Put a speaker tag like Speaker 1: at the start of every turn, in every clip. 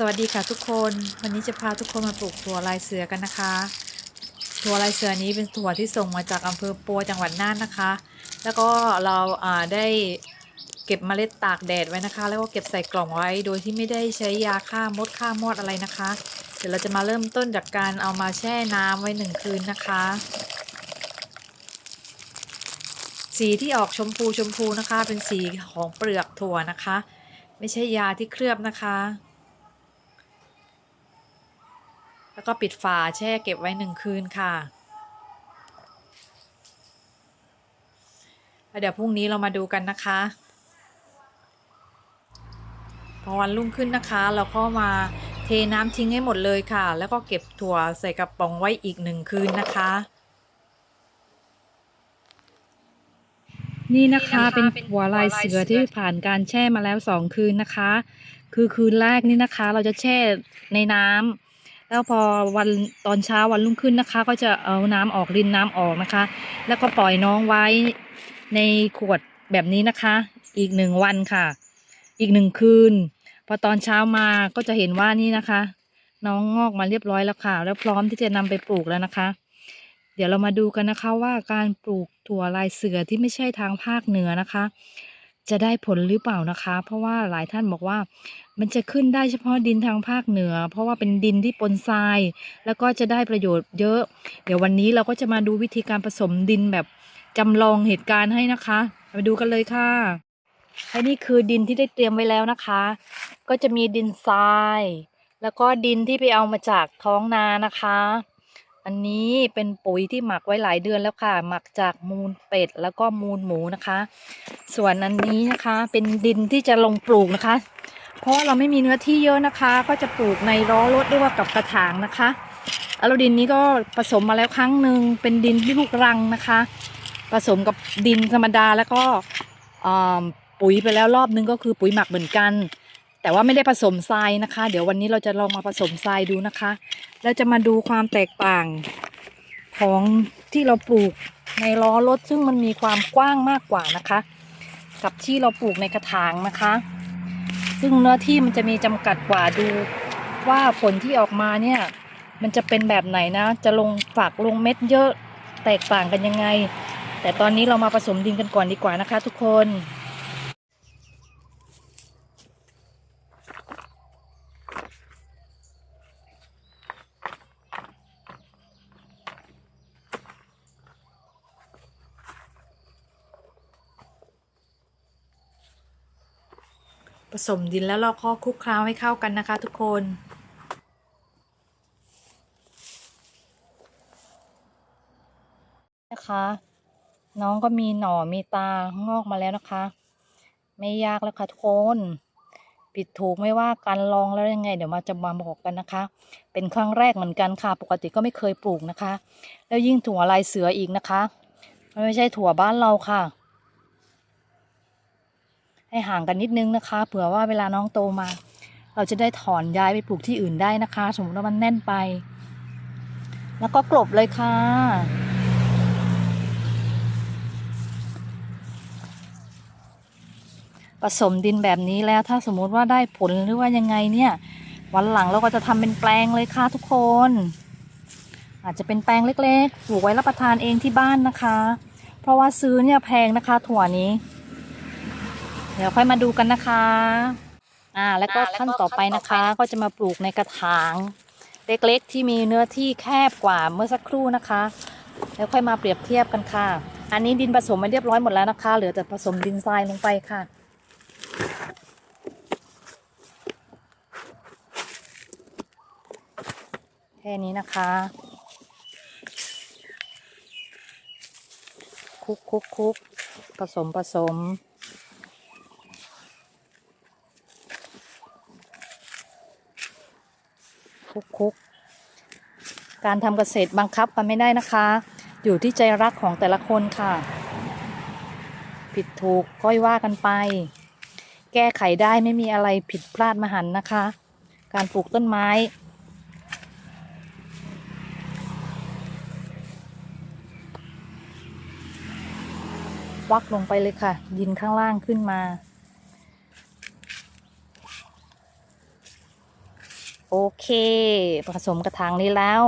Speaker 1: สวัสดีค่ะทุกคนวันนี้จะพาทุกคนมาปลูกถั่วลายเสือกันนะคะ ถั่วลายเสือนี้เป็นถั่วที่ส่งมาจากอำเภอปัวจังหวัดน่านนะคะ แล้วก็เราาได้เก็บเมล็ดตากแดดไว้นะคะ แล้วก็เก็บใส่กล่องไว้ โดยที่ไม่ได้ใช้ยาฆ่ามดฆ่ามอดอะไรนะคะ เดี๋ยวเราจะมาเริ่มต้นจากการเอามาแช่น้ำไว้หนึ่งคืนนะคะ สีที่ออกชมพูชมพูนะคะ เป็นสีของเปลือกถั่วนะคะ ไม่ใช่ยาที่เคลือบนะคะ แล้วก็ปิดฝาแช่เก็บไว้หนึ่งคืนค่ะเดี๋ยวพรุ่งนี้เรามาดูกันนะคะพอวันรุ่งขึ้นนะคะ เราก็มาเทน้ำทิ้งให้หมดเลยค่ะ แล้วก็เก็บถั่วใส่กระป๋องไว้อีกหนึ่งคืนนะคะ นี่นะคะเป็นถั่วลายเสือที่ผ่านการแช่มาแล้วสองคืนนะคะ คือคืนแรกนี่นะคะ เราจะแช่ในน้ำ แล้วพอวันตอนเช้าวันรุ่งขึ้นนะคะ ก็จะเอาน้ำออกรินน้ำออกนะคะ แล้วก็ปล่อยน้องไว้ในขวดแบบนี้นะคะ อีกหนึ่งวันค่ะ อีกหนึ่งคืน พอตอนเช้ามาก็จะเห็นว่านี่นะคะ น้องงอกมาเรียบร้อยแล้วค่ะ แล้วพร้อมที่จะนำไปปลูกแล้วนะคะ เดี๋ยวเรามาดูกันนะคะว่าการปลูกถั่วลายเสือที่ไม่ใช่ทางภาคเหนือนะคะ จะได้ผลหรือเปล่านะคะ เพราะว่าหลายท่านบอกว่ามันจะขึ้นได้เฉพาะดินทางภาคเหนือ เพราะว่าเป็นดินที่ปนทราย แล้วก็จะได้ประโยชน์เยอะ เดี๋ยววันนี้เราก็จะมาดูวิธีการผสมดินแบบจำลองเหตุการณ์ให้นะคะมาดูกันเลยค่ะและนี่คือดินที่ได้เตรียมไว้แล้วนะคะ ก็จะมีดินทราย แล้วก็ดินที่ไปเอามาจากท้องนานะคะ อันนี้เป็นปุ๋ยที่หมักไว้หลายเดือนแล้วค่ะ หมักจากมูลเป็ดแล้วก็มูลหมูนะคะ ส่วนอันนี้นะคะเป็นดินที่จะลงปลูกนะคะ เพราะเราไม่มีเนื้อที่เยอะนะคะ ก็จะปลูกในล้อรถหรือว่ากับกระถางนะคะแล้วดินนี้ก็ผสมมาแล้วครั้งหนึ่งเป็นดินที่ลูกรังนะคะ ผสมกับดินธรรมดาแล้วก็ปุ๋ยไปแล้วรอบนึงก็คือปุ๋ยหมักเหมือนกัน แต่ว่าไม่ได้ผสมทรายนะคะ เดี๋ยววันนี้เราจะลองมาผสมทรายดูนะคะ แล้วจะมาดูความแตกต่างของที่เราปลูกในล้อรถซึ่งมันมีความกว้างมากกว่านะคะ กับที่เราปลูกในกระถางนะคะ ซึ่งเนื้อที่มันจะมีจำกัดกว่าดูว่าผลที่ออกมาเนี่ยมันจะเป็นแบบไหนนะ จะลงฝักลงเม็ดเยอะแตกต่างกันยังไง แต่ตอนนี้เรามาผสมดินกันก่อนดีกว่านะคะ ทุกคน สมดินแล้วเราก็คลุกเคล้าให้เข้ากันนะคะทุกคนนะคะ น้องก็มีหน่อมีตางอกมาแล้วนะคะ ไม่ยากแล้วค่ะทุกคนผิดถูกไม่ว่ากันลองแล้วยังไง เดี๋ยวมาจะมาบอกกันนะคะ เป็นครั้งแรกเหมือนกันค่ะ ปกติก็ไม่เคยปลูกนะคะ แล้วยิ่งถั่วลายเสืออีกนะคะ มันไม่ใช่ถั่วบ้านเราค่ะ ให้ห่างกันนิดนึงนะคะ เผื่อว่าเวลาน้องโตมา เราจะได้ถอนย้ายไปปลูกที่อื่นได้นะคะ สมมติว่ามันแน่นไป แล้วก็กลบเลยค่ะผสมดินแบบนี้แล้วถ้าสมมติว่าได้ผลหรือว่ายังไงเนี่ย วันหลังเราก็จะทำเป็นแปลงเลยค่ะทุกคน อาจจะเป็นแปลงเล็กๆปลูกไว้รับประทานเองที่บ้านนะคะ เพราะว่าซื้อเนี่ยแพงนะคะถั่วนี้ เดี๋ยวค่อยมาดูกันนะคะ อ่า แล้วก็ขั้นต่อไปนะคะ ก็จะมาปลูกในกระถาง เล็กๆที่มีเนื้อที่แคบกว่าเมื่อสักครู่นะคะ แล้วค่อยมาเปรียบเทียบกันค่ะ อันนี้ดินผสมมาเรียบร้อยหมดแล้วนะคะ เหลือแต่ผสมดินทรายลงไปค่ะแค่นี้นะคะคุกคุกคุกผสมผสม คุก การทำเกษตรบังคับกันไม่ได้นะคะ อยู่ที่ใจรักของแต่ละคนค่ะ ผิดถูกก้อยว่ากันไป แก้ไขได้ไม่มีอะไรผิดพลาดมหันนะคะ การปลูกต้นไม้วักลงไปเลยค่ะ ดินข้างล่างขึ้นมา โอเค ผสมกระถางนี้แล้ว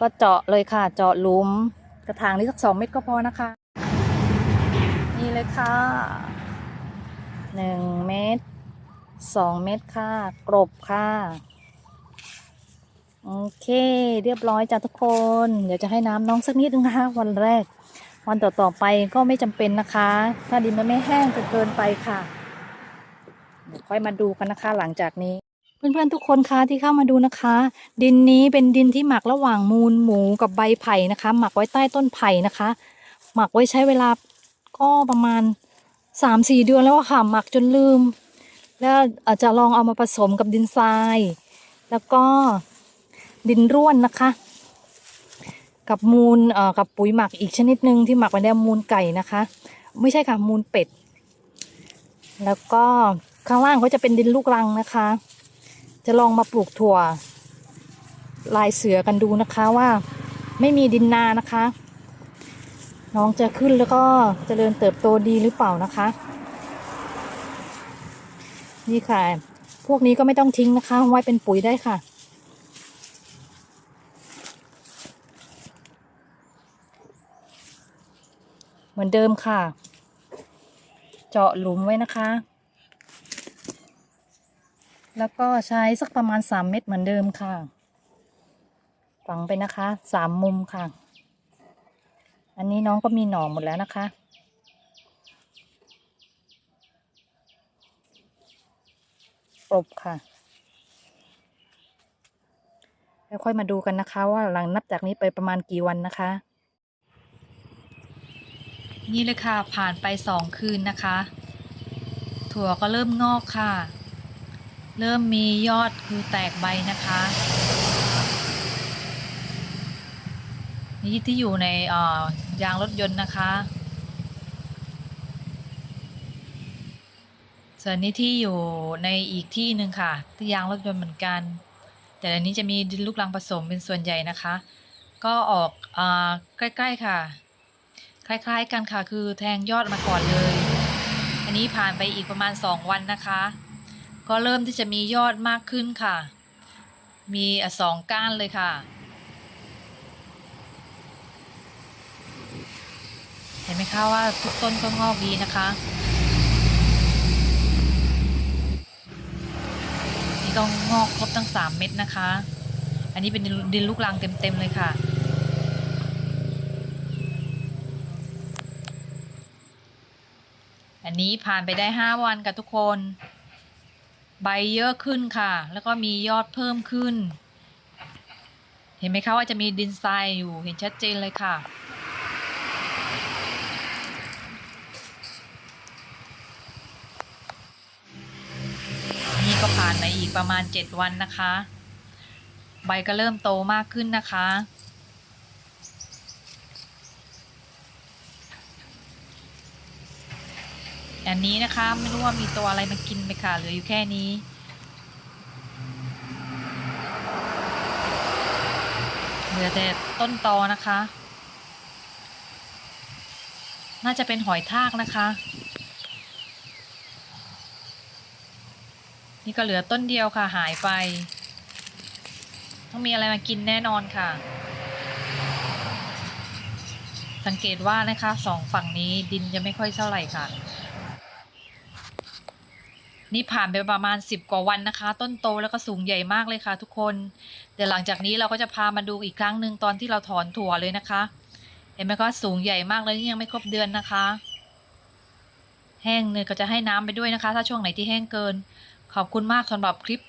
Speaker 1: ก็เจาะเลยค่ะ เจาะหลุม กระถางนี้สักสองเม็ดก็พอนะคะ นี่เลยค่ะหนึ่งเม็ดสองเม็ดค่ะ กรบค่ะ โอเค เรียบร้อยจ้ะทุกคน เดี๋ยวจะให้น้ำน้องสักนิดนึงนะคะ วันแรก วันต่อๆไปก็ไม่จำเป็นนะคะ ถ้าดินมันไม่แห้งจนเกินไปค่ะเดี๋ยวค่อยมาดูกันนะคะหลังจากนี้ เพื่อนๆทุกคนคะที่เข้ามาดูนะคะ ดินนี้เป็นดินที่หมักระหว่างมูลหมูกับใบไผ่นะคะ หมักไว้ใต้ต้นไผ่นะคะ หมักไว้ใช้เวลาก็ประมาณสามสี่เดือนแล้วค่ะหมักจนลืม แล้วอาจจะลองเอามาผสมกับดินทราย แล้วก็ดินร่วนนะคะ กับมูลเอ่อกับปุ๋ยหมักอีกชนิดหนึ่งที่หมักไว้ในมูลไก่นะคะ ไม่ใช่ค่ะมูลเป็ด แล้วก็ข้างล่างก็จะเป็นดินลูกรังนะคะ จะลองมาปลูกถั่ว ลายเสือกันดูนะคะว่าไม่มีดินนานะคะ น้องจะขึ้นแล้วก็เจริญเติบโตดีหรือเปล่านะคะ นี่ค่ะ พวกนี้ก็ไม่ต้องทิ้งนะคะ ไว้เป็นปุ๋ยได้ค่ะเหมือนเดิมค่ะ เจาะหลุมไว้นะคะ แล้วก็ใช้สักประมาณสามเม็ดเหมือนเดิมค่ะ ฝังไปนะคะสามมุมค่ะ อันนี้น้องก็มีหน่อหมดแล้วนะคะ ปรบค่ะ แล้วค่อยมาดูกันนะคะ ว่าหลังนับจากนี้ไปประมาณกี่วันนะคะ นี่เลยค่ะผ่านไปสองคืนนะคะ ถั่วก็เริ่มงอกค่ะ เริ่มมียอดคือแตกใบนะคะนี่ที่อยู่ในยางรถยนต์นะคะส่วนนี้ที่อยู่ในอีกที่หนึ่งค่ะ ที่ยางรถยนต์เหมือนกัน แต่อันนี้จะมีดินลูกรังผสมเป็นส่วนใหญ่นะคะ ก็ออกอใกล้ๆค่ะ คล้ายๆกันค่ะคือแทงยอดมาก่อนเลย อันนี้ผ่านไปอีกประมาณ 2 วันนะคะ ก็เริ่มที่จะมียอดมากขึ้นค่ะ มีอสองก้านเลยค่ะ เห็นไหมคะว่าทุกต้นก็งอกดีนะคะ นี่ก็งอกครบทั้ง 3 เม็ดนะคะ อันนี้เป็นดินดินลูกรังเต็ม ๆ เลยค่ะอันนี้ผ่านไปได้ 5 วันกับทุกคน ใบเยอะขึ้นค่ะ แล้วก็มียอดเพิ่มขึ้น เห็นไหมคะว่าจะมีดินทรายอยู่เห็นชัดเจนเลยค่ะ นี่ก็ผ่านมาอีกประมาณ 7 วันนะคะ ใบก็เริ่มโตมากขึ้นนะคะ อันนี้นะคะ ไม่รู้ว่ามีตัวอะไรมากินไหมค่ะเหลืออยู่แค่นี้ เหลือแต่ต้นตอนะคะ น่าจะเป็นหอยทากนะคะ นี่ก็เหลือต้นเดียวค่ะหายไป ต้องมีอะไรมากินแน่นอนค่ะสังเกตว่านะคะสองฝั่งนี้ดินจะไม่ค่อยเท่าไหร่ค่ะ นี่ผ่านไปประมาณ 10 กว่าวันนะคะ ต้นโตแล้วก็สูงใหญ่มากเลยค่ะ ทุกคน เดี๋ยวหลังจากนี้เราก็จะพามาดูอีกครั้งหนึ่งตอนที่เราถอนถั่วเลยนะคะ เห็นไหมคะสูงใหญ่มากเลยนี่ยังไม่ครบเดือนนะคะ แห้งเนยก็จะให้น้ำไปด้วยนะคะ ถ้าช่วงไหนที่แห้งเกิน ขอบคุณมากสำหรับคลิป